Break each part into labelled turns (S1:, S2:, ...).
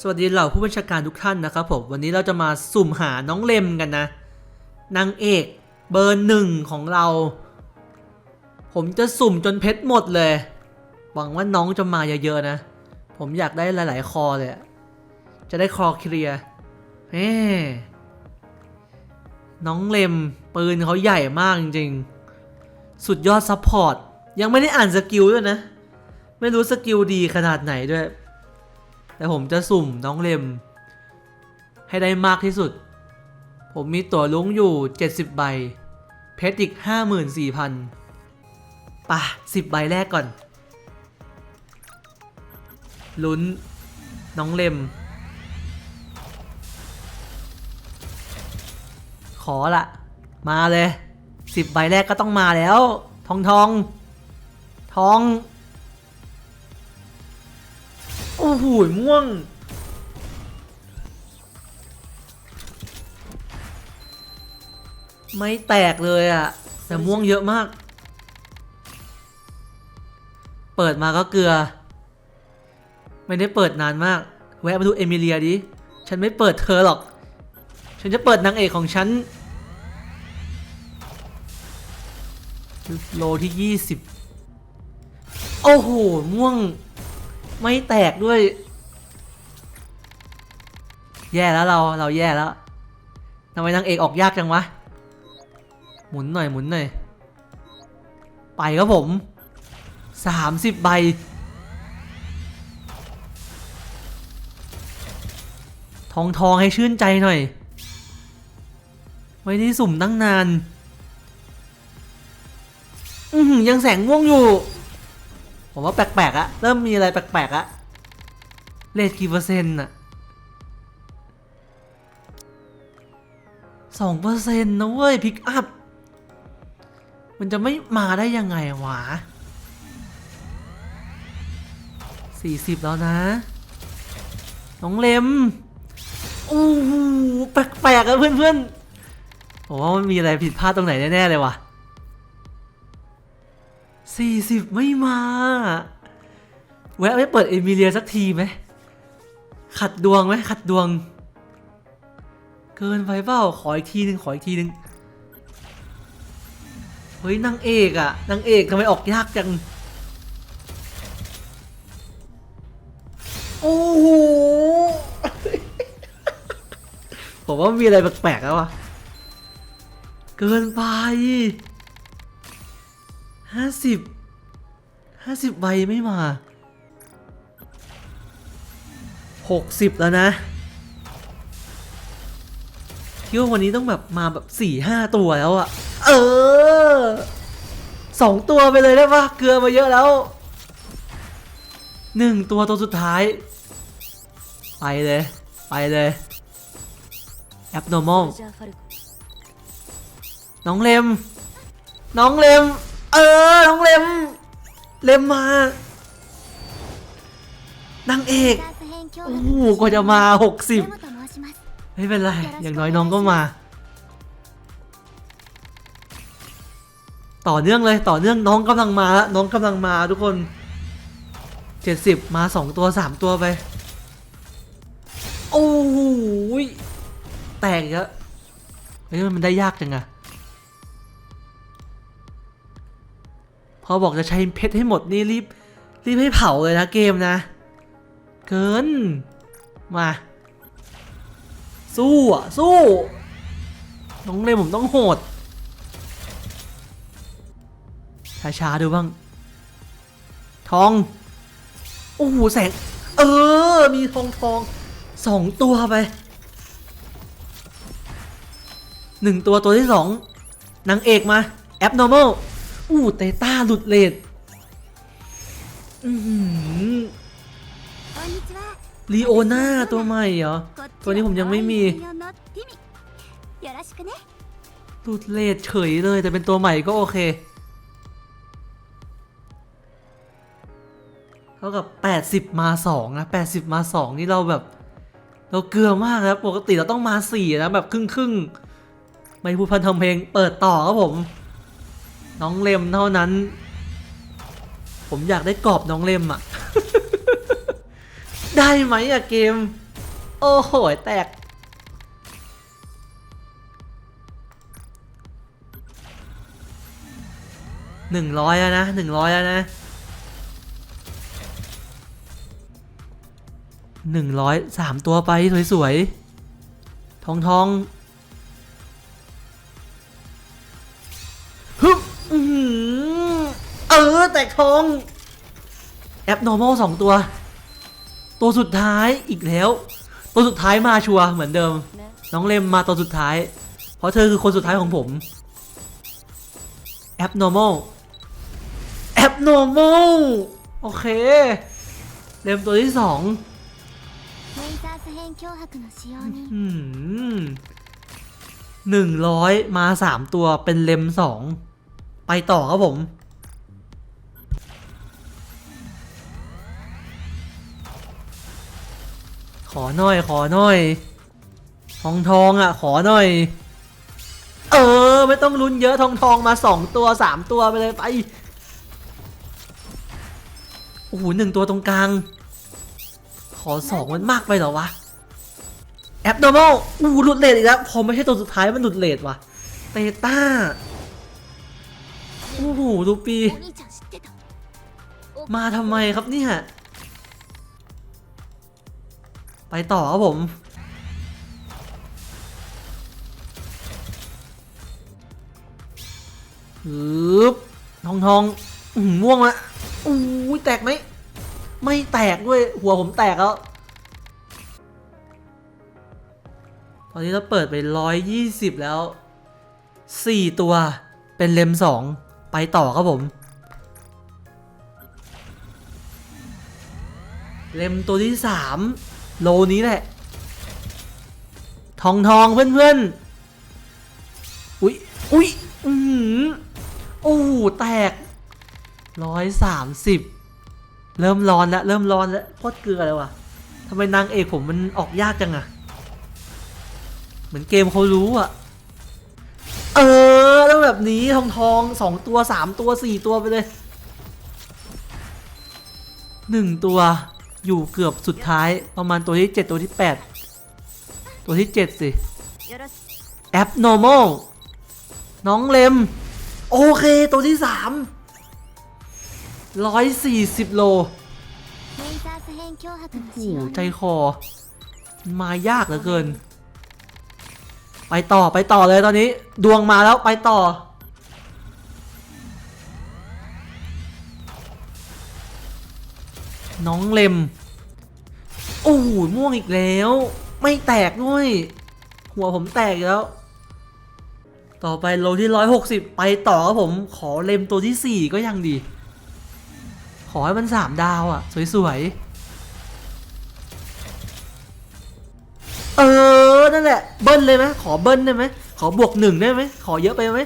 S1: สวัสดีเหล่าผู้บัญชาการทุกท่านนะครับผมวันนี้เราจะมาสุ่มหาน้องเลมกันนะนางเอกเบอร์หนึ่งของเรา ผมจะสุ่มจนเพชรหมดเลย หวังว่าน้องจะมาเยอะๆนะ ผมอยากได้หลาย ๆ คอเลย จะได้คอเคลียร์เฮ้น้องเลมปืนเขาใหญ่มากจริงๆ สุดยอดซัพพอร์ต ยังไม่ได้อ่านสกิลด้วยนะ ไม่รู้สกิลดีขนาดไหนด้วย แต่ผมจะสุ่มน้องเลม ให้ได้มากที่สุด ผมมีตั๋วลุ้งอยู่ 70 ใบ เพชรอีก 54,000ป่ะ10 ใบแรกก่อน ลุ้น น้องเลม ขอละ มาเลย 10 ใบแรกก็ต้องมาแล้ว ทองทอง ทอง โอ้โหม่วง ไม่แตกเลยอะ่ะแต่ม่วงเยอะมาก เปิดมาก็เกลือ ไม่ได้เปิดนานมาก แวะมาดูเอมิเลียดิ ฉันไม่เปิดเธอหรอก ฉันจะเปิดนางเอกของฉันโลที่20โอ้โห ม่วง ไม่แตกด้วย แย่แล้วเราเราแย่แล้วทำไมนางเอกออกยากจังวะ หมุนหน่อยหมุนหน่อย ไปครับผมสามสิบใบ ทองทองให้ชื่นใจหน่อย ไม่ได้สุ่มตั้งนาน อือหือยังแสงม่วงอยู่ ผมว่าแปลกๆอะเริ่มมีอะไรแปลกๆอะเลทกี่เปอร์เซ็นต์อะสองเปอร์เซ็นต์นะเว้ยพิกอัพ มันจะไม่มาได้ยังไงวะสี่สิบแล้วนะ น้องเลมอู้แปลกๆอะเพื่อนๆผมว่ามันมีอะไรผิดพลาดตรงไหนแน่ๆเลยวะ่ะ 40 ไม่มา แวะไปเปิดเอมิเลียสักทีไหม ขัดดวงไหมขัดดวง เกินไปเปล่า ขออีกทีหนึ่งขออีกทีหนึ่งเฮ้ยนางเอกอะนางเอกทำไมออกยากจัง โอ้โห ผมว่ามีอะไรแปลกๆแล้วอะเกินไป ห้าสิบห้าสิบใบไม่มาหกสิบแล้วนะคิดว่าวันนี้ต้องแบบมาแบบสี่ห้าตัวแล้วอะเออสองตัวไปเลยได้ปะเกลือมาเยอะแล้วหนึ่งตัวตัวสุดท้าย ไปเลย ไปเลย abnormal น้องเลม น้องเลม เออน้องเลมเลมมานางเอกโอ้โหกว่าจะมาหกสิบไม่เป็นไร อย่างน้อยน้องก็มา ต่อเนื่องเลยต่อเนื่องน้องกำลังมาน้องกำลังมาทุกคนเจ็ดสิบมาสองตัวสามตัวไป โอ้โหยแตกอีกแล้วเฮ้ยมันได้ยากจังอะ พอบอกจะใช้เพชรให้หมดนี่รีบรีบให้เผาเลยนะเกมนะ เกิน มา สู้อะ สู้ น้องเลยผมต้องโหดช้าๆดูบ้าง ทอง โอ้โหแสง เออ มีทองทองสองตัวไปหนึ่งตัวตัวที่สองนางเอกมา abnormal อู้เตต้าหลุดเลดอื้อหือลีโอนาตัวใหม่เหรอ ตัวนี้ผมยังไม่มีหลุดเลดเฉยเลยแต่เป็นตัวใหม่ก็โอเค เท่ากับ 80 มา 2 นะ 80 มา 2 นี่เราแบบ เราเกลือมากครับ ปกติเราต้องมา 4 นะ แบบครึ่งครึ่งๆไม่พูดพันทำเพลงเปิดต่อครับผม น้องเลมเท่านั้น ผมอยากได้กรอบน้องเลมอะได้ไหมอะเกม โอ้โหแตก หนึ่งร้อยแล้วนะหนึ่งร้อยแล้วนะหนึ่งร้อยสามตัวไปสวยๆ ทองทอง เออแต่คงแอปนอร์มอลสองตัว ตัวสุดท้ายอีกแล้ว ตัวสุดท้ายมาชัวเหมือนเดิม น้องเลมมาตัวสุดท้าย เพราะเธอคือคนสุดท้ายของผมแอปนอร์มอลแอปนอร์มอล
S2: โอเค เลมตัวที่สอง
S1: หนึ่งร้อยมาสามตัวเป็นเลมสองไปต่อครับผม ขอหน่อย ขอหน่อย ทองทองอะ ขอหน่อย เออ ไม่ต้องลุ้นเยอะทองทองมาสองตัวสามตัวไปเลยไป โอ้โหหนึ่งตัวตรงกลาง ขอสองมันมากไปหรอวะ แอปโนมอลอู้หลุดเลดอีกแล้ว พอไม่ใช่ตัวสุดท้ายมันหลุดเลดว่ะ เตต้า โอ้โหดูปี มาทำไมครับเนี่ย ไปต่อครับผม ฮึบทองทองม่วงละอู้ยแตกไหม ไม่แตกด้วย หัวผมแตกแล้ว ตอนนี้เราเปิดไปร้อยยี่สิบแล้วสี่ตัว เป็นเลมสองไปต่อครับผม เลมตัวที่สาม โลนี้แหละ ทองทองเพื่อนเพื่อนๆอุ้ยอุ้ยอือหือโอ้โหแตกร้อยสามสิบเริ่มร้อนแล้วเริ่มร้อนแล้วโคตรเกลือเลยว่ะทำไมนางเอกผมมันออกยากจังอะเหมือนเกมเขารู้อะเออต้องแบบนี้ทองทองสองตัวสามตัวสี่ตัวไปเลยหนึ่งตัว อยู่เกือบสุดท้ายประมาณตัวที่ 7 ตัวที่ 8 ตัวที่ 7 สิแอป normal น้องเลม โอเคตัวที่ 3 140 โลโอ้โหใจคอ มายากเหลือเกิน ไปต่อไปต่อเลยตอนนี้ ดวงมาแล้วไปต่อ น้องเลมโอ้โหม่วงอีกแล้ว ไม่แตกด้วย หัวผมแตกแล้ว ต่อไปโลที่ร้อยหกสิบไปต่อครับผมขอเลมตัวที่สี่ก็ยังดี ขอให้มันสามดาวอะ่ะ สวยๆ เออ นั่นแหละ เบิ้ลเลยไหมขอเบิ้ลได้ไหมขอบวกหนึ่งได้ไหมขอเยอะไปไหม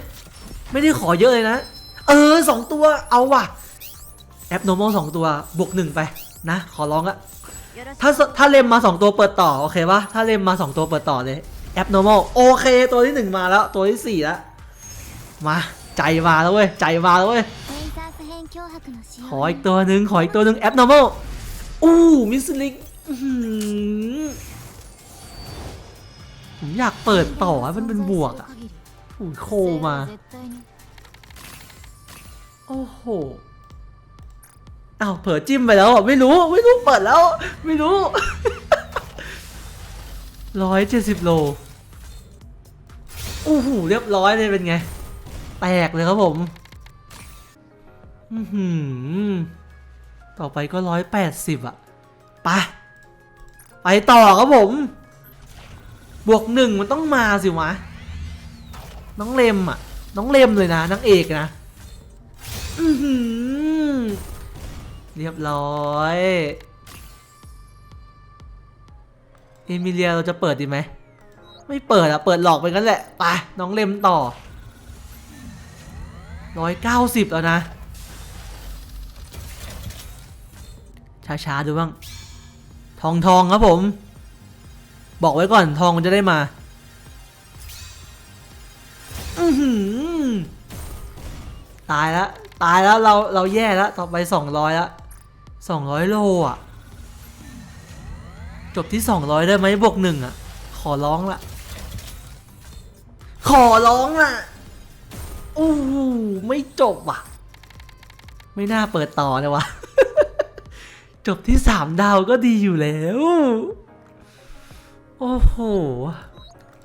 S1: ไม่ได้ขอเยอะเลยนะ เออสองตัวเอาว่ะแอป normal สองตัวบวกหนึ่งไป นะ ขอร้องอะถ้าถ้าเลมมา 2 ตัวเปิดต่อ โอเคปะถ้าเลมมา 2 ตัวเปิดต่อเลยแอปโนมอลโอเค ตัวที่ 1 มาแล้ว ตัวที่ 4 แล้ว มา ใจมาแล้วเว้ย ใจมาแล้วเว้ย ขออีกตัวหนึ่งขออีกตัวหนึ่งแอปโนมอลอู้มิสลิงผมอยากเปิดต่อมันเป็นบวกอะโอ้โคมา โอ้โห อ้าวเผลอจิ้มไปแล้วอะไม่รู้ไม่รู้เปิดแล้ว ไม่รู้ร้อยเจ็ดสิบโลโอ้โหเรียบร้อยเลยเป็นไง แตกเลยครับผมอือหือต่อไปก็ร้อยแปดสิบอะไปไปต่อครับผม บวกหนึ่งมันต้องมาสิวะ น้องเลมอะ น้องเลมเลยนะนางเอกนะ อือหือ เรียบร้อยเอมิเลียเราจะเปิดดีไหม ไม่เปิดอะเปิดหลอกไปงั้นแหละ ไป น้องเลมต่อร้อยเก้าสิบแล้วนะ ช้าๆ ดูบ้าง ทองทองครับผม บอกไว้ก่อนทองจะได้มาตายแล้ว ตายแล้วเราเราแย่แล้ว ต่อไปสองร้อยละ สองร้อยโลอะ จบที่200ได้ไหมบวกหนึ่งอะ ขอร้องละ ขอร้องละอู้ไม่จบว่ะ ไม่น่าเปิดต่อเลยวะจบที่3ดาวก็ดีอยู่แล้ว โอ้โห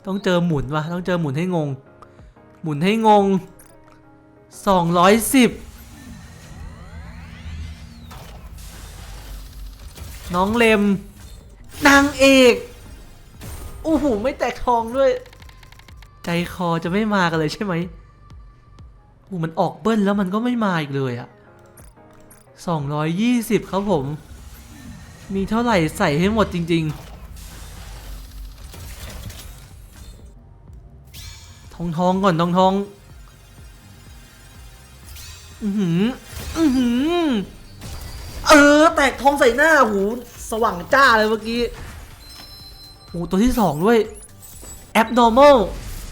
S1: ต้องเจอหมุนวะต้องเจอหมุนให้งง หมุนให้งง210 น้องเลม นางเอกโอ้โหไม่แตกทองด้วย ใจคอจะไม่มากันเลยใช่ไหมโอ้มันออกเบิ้ลแล้วมันก็ไม่มาอีกเลยอะ220 ครับผม มีเท่าไหร่ใส่ให้หมดจริง ๆ ทองทองก่อนทองทอง อือหือ อือหือ แตกทองใส่หน้าหูสว่างจ้าเลยเมื่อกี้หูตัวที่สองด้วย abnormal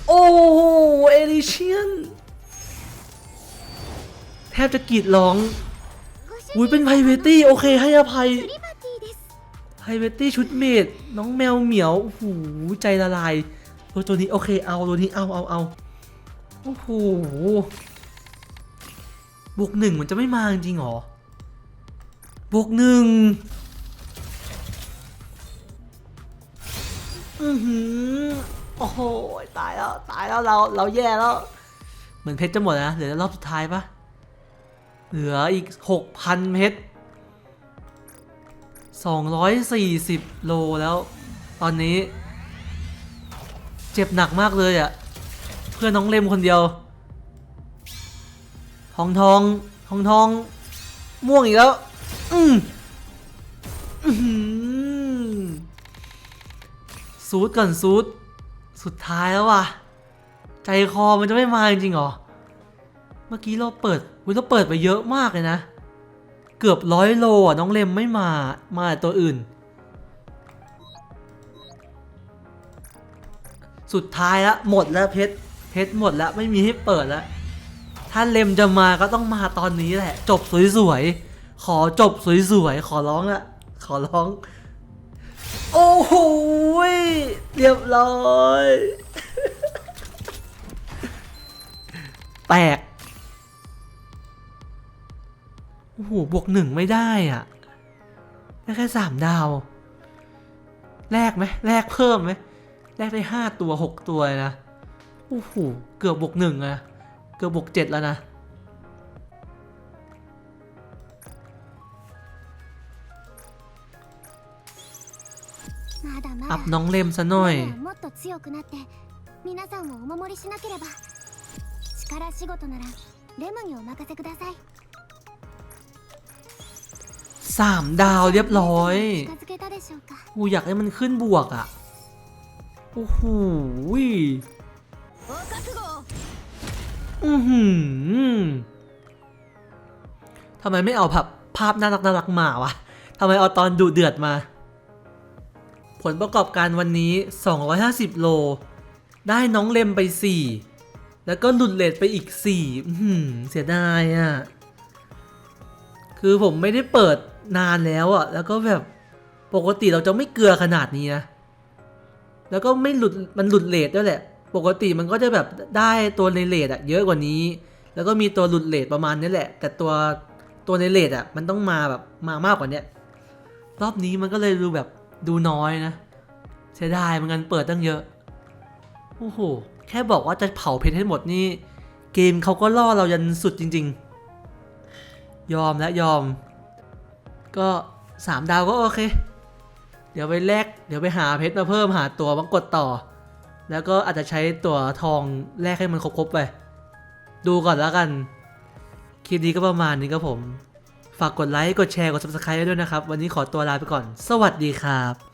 S1: โอ้โหเอลิเชียน แทบจะกรีดร้องหุ้ยเป็นไพเวตี้โอเคให้อภัยไพเวตี้ชุดเมดน้องแมวเหมียวหูใจละลายตัวตัวนี้โอเคเอาตัวนี้เอาเอาเอาโอ้โหบวกหนึ่งมันจะไม่มาจริงหรอ บวกหนึ่งอือหือโอ้โหตายแล้ว ตายแล้วเราเราแย่แล้ว เหมือนเพชรจะหมดนะเหลือรอบสุดท้ายปะเหลืออีกหกพันเพชร240โลแล้ว ตอนนี้ เจ็บหนักมากเลยอะ่ะ เพื่อนน้องเล็มคนเดียว ทองทองทองทองม่วงอีกแล้ว อืมซูดก่อนซูดสุดท้ายแล้วว่ะ ใจคอมันจะไม่มาจริงๆเหรอ เมื่อกี้เราเปิดวิเราเปิดไปเยอะมากเลยนะ เกือบร้อยโลอะน้องเลมไม่มามาแต่ตัวอื่น สุดท้ายละหมดแล้วเพชรเพชรหมดแล้วไม่มีให้เปิดแล้ว ถ้าเลมจะมาก็ต้องมาตอนนี้แหละ จบสวยๆ ขอจบสวยๆ ขอร้องละขอร้อง โอ้โหเรียบร้อย แตก โอ้โห บวกหนึ่งไม่ได้อะได้แค่สามดาว แลกไหมแลกเพิ่มไหมแลกได้ห้าตัวหกตัวนะ โอ้โห เกือบบวกหนึ่งอะเกือบบวกเจ็ดแล้วนะ อัพน้องเล่มซะหน่อย สามดาวเรียบร้อย กูอยากให้มันขึ้นบวกอะ โอ้โหอือหือทำไมไม่เอาภาพภาพน่ารักน่ารักมาวะทำไมเอาตอนดูเดือดมา ผลประกอบการวันนี้ 250 โล ได้น้องเลมไป 4 แล้วก็หลุดเลทไปอีก4อื้อหือเสียดายอะ่ะ คือผมไม่ได้เปิดนานแล้วอะ่ะ แล้วก็แบบปกติเราจะไม่เกลือขนาดนี้นะ แล้วก็ไม่หลุดมันหลุดเลทด้วยแหละ ปกติมันก็จะแบบได้ตัวในเลทอะเยอะกว่านี้ แล้วก็มีตัวหลุดเลทประมาณนี้แหละ แต่ตัวตัวในเลทอะมันต้องมาแบบมามากกว่าเนี้ยรอบนี้มันก็เลยดูแบบ ดูน้อยนะเสียดายเหมือนกันเปิดตั้งเยอะโอ้โหแค่บอกว่าจะเผาเพชรให้หมดนี่ เกมเขาก็ล่อเรายันสุดจริง ๆ ยอมและยอม ก็สามดาวก็โอเค เดี๋ยวไปแลกเดี๋ยวไปหาเพชรมาเพิ่มหาตัวมากดต่อ แล้วก็อาจจะใช้ตัวทองแลกให้มันครบๆไป ดูก่อนแล้วกัน คลิปนี้ก็ประมาณนี้ครับผม ฝากกดไลค์ กดแชร์ กด subscribe ด้วยนะครับ วันนี้ขอตัวลาไปก่อน สวัสดีครับ